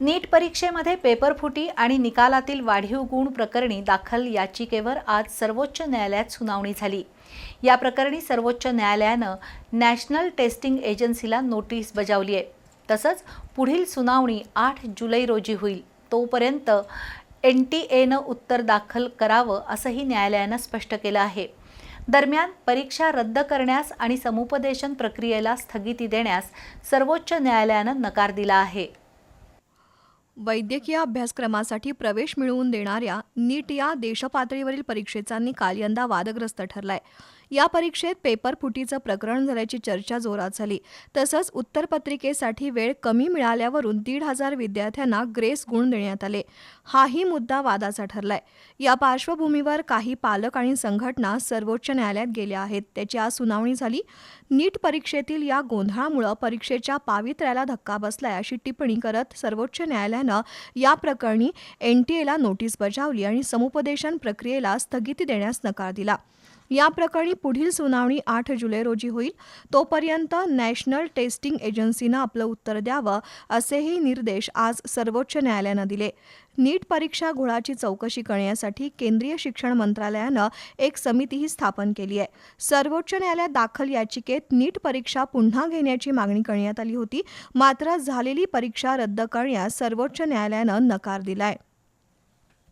नीट परीक्षेमध्ये पेपरफुटी आणि निकालातील वाढीव गुण प्रकरणी दाखल याचिकेवर आज सर्वोच्च न्यायालयात सुनावणी झाली. या प्रकरणी सर्वोच्च न्यायालयानं नॅशनल टेस्टिंग एजन्सीला नोटीस बजावली आहे. तसंच पुढील सुनावणी आठ जुलै रोजी होईल. तोपर्यंत एन टी एनं उत्तर दाखल करावं असंही न्यायालयानं स्पष्ट केलं आहे. दरम्यान परीक्षा रद्द करण्यास आणि समुपदेशन प्रक्रियेला स्थगिती देण्यास सर्वोच्च न्यायालयानं नकार दिला आहे. वैद्यकीय अभ्यासक्रमासाठी प्रवेश मिळवून देणाऱ्या नीट या देशपातळीवरील परीक्षेचा निकाल यंदा वादग्रस्त ठरलाय. या परीक्षेत पेपर फुटीचं प्रकरण झाल्याची चर्चा जोरात झाली. तसंच उत्तरपत्रिकेसाठी वेळ कमी मिळाल्यावरून दीड हजार विद्यार्थ्यांना ग्रेस गुण देण्यात आले. हाही मुद्दा वादाचा ठरलाय. या पार्श्वभूमीवर काही पालक आणि संघटना सर्वोच्च न्यायालयात गेल्या आहेत. त्याची आज सुनावणी झाली. नीट परीक्षेतील या गोंधळामुळं परीक्षेच्या पावित्र्याला धक्का बसलाय अशी टिप्पणी करत सर्वोच्च न्यायालयानं या प्रकरणी एन टी एला नोटीस बजावली आणि समुपदेशन प्रक्रियेला स्थगिती देण्यास नकार दिला. या प्रकरणी पुढील सुनावणी आठ जुलै रोजी होईल. तोपर्यंत नॅशनल टेस्टिंग एजन्सीनं आपलं उत्तर द्यावं असेही निर्देश आज सर्वोच्च न्यायालयानं दिले. नीट परीक्षा घोळाची चौकशी करण्यासाठी केंद्रीय शिक्षण मंत्रालयानं एक समितीही स्थापन केली आहे. सर्वोच्च न्यायालयात दाखल याचिकेत नीट परीक्षा पुन्हा घेण्याची मागणी करण्यात आली होती. मात्र झालेली परीक्षा रद्द करण्यास सर्वोच्च न्यायालयानं नकार दिलाय.